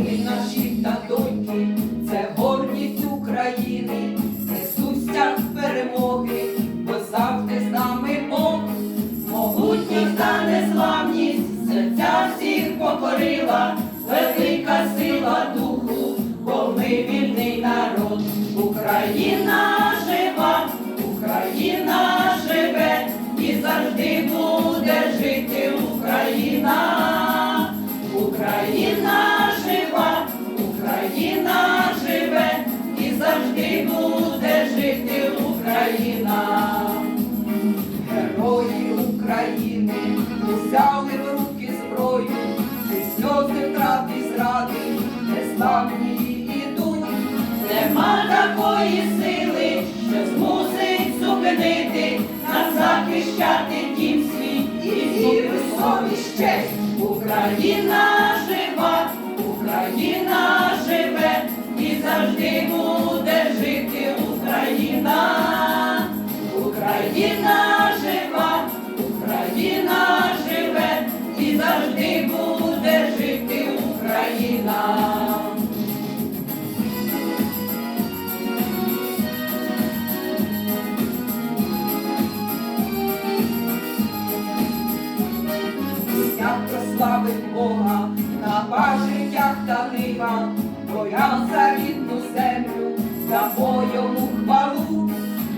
Сини наші та доньки, це гордість України, несуться перемоги, бо завжди з нами Бог. Могутність та незламність серця всіх покорила, велика сила духу, бо ми вільний народ. Україна завжди буде жити Україна. Герої України взяли в руки зброю, і сльози втрат і зради, незламні ідуть. Нема такої сили, що змусить зупинити, нас захищати дім свій і віру совість честь. Україна Бога на пажитях та нива, Боян за рідну землю, за йому хвалу.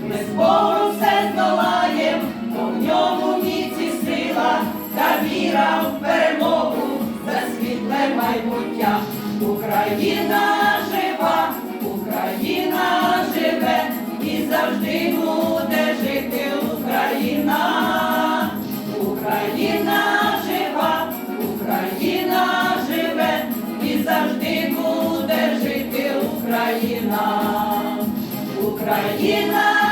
Ми з Богом все здолаєм, бо в ньому міці сила та віра в перемогу за світле майбуття. Україна завжди буде жити Україна, Україна.